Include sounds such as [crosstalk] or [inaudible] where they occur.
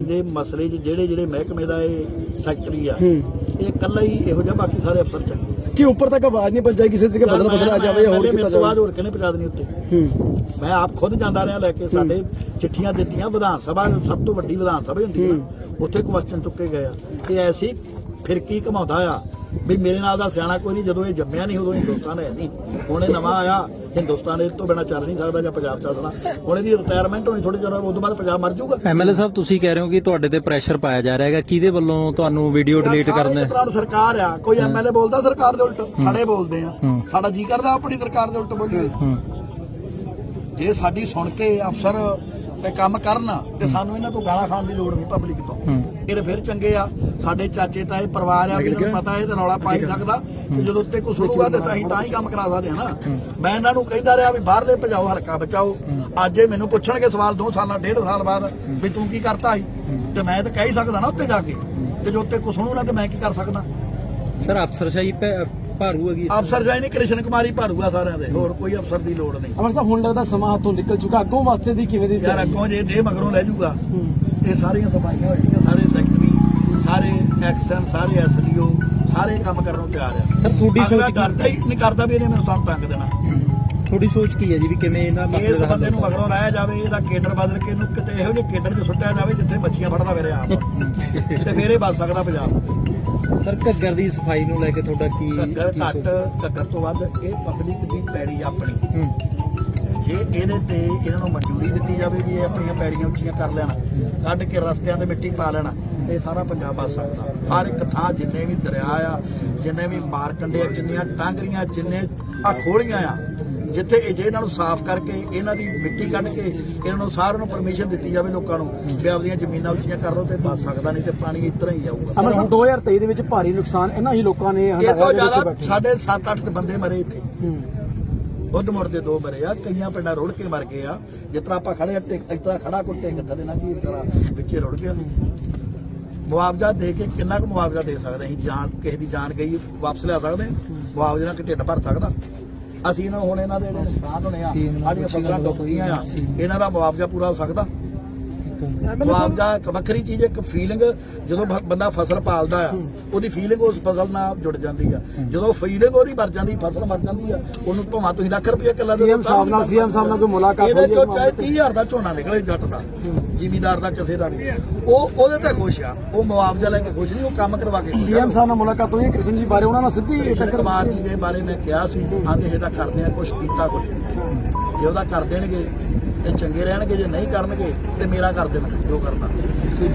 ਦੇ ਮਸਲੇ 'ਚ ਜਿਹੜੇ ਜਿਹੜੇ ਮਹਿਕਮੇ ਦਾ ਇਹ ਸੈਕਟਰੀ ਆ ਇਹ ਇਕੱਲਾ ਹੀ ਇਹੋ ਜਿਹਾ ਬਾਕੀ ਸਾਰੇ ਅਫਸਰ ਚੰਗੇ। ਕਿ ਉੱਪਰ ਤੱਕ ਆਵਾਜ਼ ਨਹੀਂ ਪਹੁੰਚਾਈ ਕਿਸੇ ਜਗ੍ਹਾ ਬਦਲ ਬਦਲ ਆ ਜਾਵੇ ਹੋਰ ਕੀਤਾ ਤੋਂ ਜਾਵੇ? ਹੋਰ ਕਿਹਨੇ ਪਹੁੰਚਾ ਦੇਣੀ ਉੱਤੇ? ਮੈਂ ਆਪ ਖੁਦ ਜਾਂਦਾ ਰਿਹਾ ਲੈ ਕੇ ਸਾਡੇ ਚਿੱਠੀਆਂ ਦਿੱਤੀਆਂ ਵਿਧਾਨ ਸਭਾ ਸਭ ਤੋਂ ਵੱਡੀ ਵਿਧਾਨ ਸਭਾ ਹੁੰਦੀ ਹੈ। ਉੱਥੇ ਕੁਐਸਚਨ ਚੁੱਕੇ ਗਏ ਆ। ਇਹ ਐਸੀ ਫਿਰਕੀ ਘਮਾਉਂਦਾ ਆ ਵੀ ਮੇਰੇ ਨਾਲ ਦਾ ਸਿਆਣਾ ਕੋਈ ਨਹੀਂ ਜਦੋਂ ਇਹ ਜੰਮਿਆ ਨਹੀਂ ਉਦੋਂ ਹਿੰਦੁਸਤਾਨ ਹੈ ਨਹੀਂ। ਹੁਣ ਇਹ ਨਵਾਂ ਆਇਆ ਹਿੰਦੁਸਤਾਨ ਇਸ ਤੋਂ ਬਿਨਾ ਚੱਲ ਨਹੀਂ ਸਕਦਾ ਜਾਂ ਪੰਜਾਬ ਚੱਲਣਾ ਹੁਣ ਇਹਦੀ ਰਿਟਾਇਰਮੈਂਟ ਹੋਣੀ ਥੋੜੀ ਉਹ ਤੋਂ ਬਾਅਦ ਪੰਜਾਬ ਮਰ ਜਾਊਗਾ। ਐਮਐਲਏ ਸਾਹਿਬ ਤੁਸੀਂ ਕਹਿ ਰਹੇ ਹੋ ਕਿ ਤੁਹਾਡੇ ਤੇ ਪ੍ਰੈਸ਼ਰ ਪਾਇਆ ਜਾ ਰਿਹਾ ਹੈਗਾ। ਕਿਹਦੇ ਵੱਲੋਂ ਤੁਹਾਨੂੰ ਵੀਡੀਓ ਡਿਲੀਟ ਕਰਨਾ? ਸਰਕਾਰ ਆ। ਕੋਈ ਐਮਐਲਏ ਬੋਲਦਾ ਸਰਕਾਰ ਦੇ ਉਲਟ ਸਾਡੇ ਬੋਲਦੇ ਆ। ਸਾਡਾ ਜੀ ਕਰਦਾ ਆਪਣੀ ਸਰਕਾਰ ਦੇ ਉਲਟ ਬੋਲੀਏ ਜੇ ਸਾਡੀ ਸੁਣ ਕੇ ਅਫਸਰ ਤੇ ਕੰਮ ਕਰਨ ਤੇ ਸਾਨੂੰ ਇਹਨਾਂ ਤੋਂ ਗਾਲਾਂ ਖਾਣ ਦੀ ਲੋੜ ਨਹੀਂ ਪਬਲਿਕ ਤੋਂ। ਇਹ ਫਿਰ ਚੰਗੇ ਆ। ਸਾਡੇ ਚਾਚੇ ਤਾਏ ਪਰਿਵਾਰ ਆ ਵੀ ਇਹਨਾਂ ਨੂੰ ਪਤਾ ਇਹ ਤੇ ਰੌਲਾ ਪਾ ਸਕਦਾ। ਤੇ ਜਦੋਂ ਉੱਤੇ ਕੁਝ ਹੋਊਗਾ ਤੇ ਅਸੀਂ ਤਾਂ ਹੀ ਕੰਮ ਕਰਾ ਸਕਦੇ ਹਾਂ ਨਾ। ਮੈਂ ਇਹਨਾਂ ਨੂੰ ਕਹਿੰਦਾ ਰਿਹਾ ਵੀ ਬਾਹਰਲੇ ਭਜਾਓ ਹਲਕਾ ਬਚਾਓ। ਅੱਜ ਇਹ ਮੈਨੂੰ ਪੁੱਛਣਗੇ ਸਵਾਲ 2 ਸਾਲਾਂ ਡੇਢ ਸਾਲ ਬਾਅਦ ਵੀ ਤੂੰ ਕੀ ਕਰਤਾ ਸੀ? ਤੇ ਮੈਂ ਤਾਂ ਕਹਿ ਹੀ ਸਕਦਾ ਨਾ ਉੱਤੇ ਜਾ ਕੇ। ਤੇ ਜੋ ਉੱਤੇ ਕੁਝ ਹੋਣਾ ਤੇ ਮੈਂ ਕੀ ਕਰ ਸਕਦਾ। ਸਰ ਅਫਸਰਸ਼ਾਹੀ ਭੈ- ਭਾਰੂ ਹੈਗੀ ਅਫਸਰ ਜਾਈ ਨਹੀਂ ਕ੍ਰਿਸ਼ਨ ਕੁਮਾਰੀ ਭਾਰੂਗਾ ਸਾਰਿਆਂ ਦੇ ਹੋਰ ਕੋਈ ਅਫਸਰ ਦੀ ਲੋੜ ਨਹੀਂ। ਅਮਰ ਸਾਹਿਬ ਹੁਣ ਲੱਗਦਾ ਸਮਾਂ ਹੱਥੋਂ ਨਿਕਲ ਚੁੱਕਾ। ਅੱਗੋਂ ਵਾਸਤੇ ਦੀ ਕਿਵੇਂ ਦੀ ਯਾਰ ਅੱਗੋਂ ਜੇ ਦੇ ਮਗਰੋਂ ਲੈ ਜਾਊਗਾ ਹੂੰ। ਇਹ ਸਾਰੀਆਂ ਸਫਾਈਆਂ ਹੋਣਗੀਆਂ ਸਾਰੇ ਸੈਕਟਰੀ ਸਾਰੇ ਐਕਸ਼ਨ ਸਾਰੇ ਐਸਡੀਓ ਸਾਰੇ ਕੰਮ ਕਰਨ ਨੂੰ ਤਿਆਰ ਆ। ਸਰ ਤੁਹਾਡੀ ਸੋਚ ਡਰਦਾ ਹੀ? ਨਹੀਂ ਕਰਦਾ ਵੀ ਇਹਨੇ ਮੈਨੂੰ ਸਾਨੂੰ ਤੰਗ ਦੇਣਾ। ਤੁਹਾਡੀ ਸੋਚ ਕੀ ਹੈ ਜੀ ਵੀ ਕਿਵੇਂ ਇਹਨਾਂ ਮਸਲੇ ਇਸ ਦਾ ਬੰਦੇ ਨੂੰ ਮਗਰੋਂ ਲਾਇਆ ਜਾਵੇ ਇਹਦਾ ਕੇਡਰ ਬਦਲ ਕੇ ਇਹਨੂੰ ਕਿਤੇ ਇਹੋ ਜਿਹੇ ਕੇਡਰ 'ਚ ਸੁੱਟਿਆ ਜਾਵੇ ਜਿੱਥੇ ਮੱਛੀਆਂ ਫੜਦਾ ਫਿਰੇ ਆਪ। [laughs] ਤੇ ਫੇਰ ਇਹ ਬਚ ਸਕਦਾ ਪੰਜਾਬ। ਸਰ ਘੱਗਰ ਦੀ ਸਫ਼ਾਈ ਨੂੰ ਲੈ ਕੇ ਤੁਹਾਡਾ ਕੀ ਘੱਗਰ ਘੱਟ? ਘੱਗਰ ਤੋਂ ਵੱਧ ਇਹ ਪਬਲਿਕ ਦੀ ਪੈੜੀ ਆਪਣੀ। ਜੇ ਇਹਦੇ ਤੇ ਇਹਨਾਂ ਨੂੰ ਮਨਜ਼ੂਰੀ ਦਿੱਤੀ ਜਾਵੇ ਵੀ ਇਹ ਆਪਣੀਆਂ ਪੈੜੀਆਂ ਉੱਚੀਆਂ ਕਰ ਲੈਣ ਕੱਢ ਕੇ ਰਸਤਿਆਂ ਤੇ ਮਿੱਟੀ ਪਾ ਲੈਣ ਇਹ ਸਾਰਾ ਪੰਜਾਬ ਬਚ ਸਕਦਾ। ਹਰ ਇੱਕ ਥਾਂ ਜਿੰਨੇ ਵੀ ਦਰਿਆ ਆ ਜਿੰਨੇ ਵੀ ਮਾਰਕੰਡੇ ਆ ਜਿੰਨੀਆਂ ਟਾਂਗਰੀਆਂ ਜਿੰਨੇ ਆ ਖੋਲੀਆਂ ਆ ਜਿੱਥੇ ਇਹ ਜੇ ਇਹਨਾਂ ਨੂੰ ਸਾਫ਼ ਕਰਕੇ ਇਹਨਾਂ ਦੀ ਮਿੱਟੀ ਕੱਢ ਕੇ ਇਹਨਾਂ ਨੂੰ ਸਾਰਿਆਂ ਨੂੰ ਪਰਮਿਸ਼ਨ ਦਿੱਤੀ ਜਾਵੇ ਲੋਕਾਂ ਨੂੰ ਵੀ ਆਪਦੀਆਂ ਜ਼ਮੀਨਾਂ ਉੱਚੀਆਂ ਕਰ ਲਓ ਤੇ ਬਚ ਸਕਦਾ ਨਹੀਂ ਤੇ ਪਾਣੀ ਇਸ ਤਰ੍ਹਾਂ ਹੀ ਜਾਊਗਾ। ਅਮਰ ਸਾਹਿਬ 2023 ਦੇ ਵਿੱਚ ਭਾਰੀ ਨੁਕਸਾਨ ਇਹਨਾਂ ਹੀ ਲੋਕਾਂ ਨੇ ਇਹ ਤੋਂ ਜ਼ਿਆਦਾ। ਸਾਡੇ 7-8 ਬੰਦੇ ਮਰੇ ਇੱਥੇ। ਹੂੰ। ਬੁੱਧ ਮੁੜ ਦੇ ਦੋ ਮਰੇ ਆ ਕਈਆਂ ਪਿੰਡਾਂ ਰੁੜ ਕੇ ਮਰ ਗਏ ਆ। ਜਿਸ ਤਰ੍ਹਾਂ ਆਪਾਂ ਖੜੇ ਤੇ ਇਸ ਤਰ੍ਹਾਂ ਖੜਾ ਕੋਈ ਟਿੰਗ ਥੱਲੇ ਨਾ ਕੀ ਤਰ੍ਹਾਂ ਵਿੱਚੇ ਰੁੜ ਗਿਆ ਮੁਆਵਜ਼ਾ ਦੇ ਕੇ ਕਿੰਨਾ ਕੁ ਮੁਆਵਜ਼ਾ ਦੇ ਸਕਦੇ ਅਸੀਂ ਜਾਨ ਕਿਸੇ ਦੀ ਜਾਨ ਗਈ ਵਾਪਸ ਲਿਆ ਸਕਦੇ? ਮੁਆਵਜ਼ੇ ਨਾਲ ਕਿ ਢਿੱਡ ਭਰ ਸਕਦਾ? ਅਸੀਂ ਨੂੰ ਹੁਣ ਇਹਨਾਂ ਦੇ ਜਿਹੜੇ ਨੁਕਸਾਨ ਹੋਣੇ ਆ ਸਾਡੀਆਂ ਫਸਲਾਂ ਡੁੱਬ ਗਈਆਂ ਆ ਇਹਨਾਂ ਦਾ ਮੁਆਵਜ਼ਾ ਪੂਰਾ ਹੋ ਸਕਦਾ? ਮੁਆਵਜ਼ਾ ਇੱਕ ਵੱਖਰੀ ਚੀਜ਼ ਹੈ, ਇੱਕ ਫੀਲਿੰਗ ਜਦੋਂ ਬ- ਬੰਦਾ ਫਸਲ ਪਾਲਦਾ ਆ ਉਹਦੀ ਫੀਲਿੰਗ ਉਸ ਫਸਲ ਨਾਲ ਜੁੜ ਜਾਂਦੀ ਆ। ਜਦੋਂ ਫੀਲਿੰਗ ਉਹਦੀ ਮਰ ਜਾਂਦੀ ਫਸਲ ਮਰ ਜਾਂਦੀ ਆ ਉਹਨੂੰ ਭਾਵੇਂ ਤੁਸੀਂ ਲੱਖ ਰੁਪਏ ਕਿੱਲਾ ਦੇ CM ਸਾਹਿਬ ਨਾਲ- CM ਸਾਹਿਬ ਨਾਲ ਕੋਈ ਮੁਲਾਕਾਤ ਇਹਦੇ ਹੋਈ ਹੈ ਚੋਂ ਚਾਹੇ ਮਾਮਲੇ 30000 ਦਾ ਝੋਨਾ ਨਿਕਲੇ ਜੱਟ ਦਾ ਜ਼ਿਮੀਦਾਰ ਦਾ ਕਿਸੇ ਦਾ ਨਹੀਂ। ਉਹ ਉਹਦੇ ਤੇ ਖੁਸ਼ ਆ। ਉਹ ਮੁਆਵਜ਼ਾ ਲੈ ਕੇ ਖੁਸ਼ ਨਹੀਂ ਉਹ ਕੰਮ ਕਰਵਾ ਕੇ ਖੁਸ਼ ਆ। ਸੀਐਮ ਸਾਹਿਬ ਨਾਲ ਮੁਲਾਕਾਤ ਹੋਈ ਹੈ ਕ੍ਰਿਸ਼ਨ ਜੀ ਬਾਰੇ ਉਹਨਾਂ ਨਾਲ ਸਿੱਧੀ ਕ੍ਰਿਸ਼ਨ ਟੱਕਰ ਕੁਮਾਰ ਜੀ ਦੇ ਬਾਰੇ ਮੈਂ ਕਿਹਾ ਸੀ ਆਂਦੇ ਇਹਦਾ ਕਰਦੇ ਆ ਕੁਝ ਕੀਤਾ ਕੁਝ ਜੇ ਉਹਦਾ ਕਰ ਦੇਣਗੇ ਤੇ ਚੰਗੇ ਰਹਿਣਗੇ ਜੇ ਨਹੀਂ ਕਰਨਗੇ ਤੇ ਮੇਰਾ ਕਰ ਦੇਣ ਜੋ ਕਰਨਾ।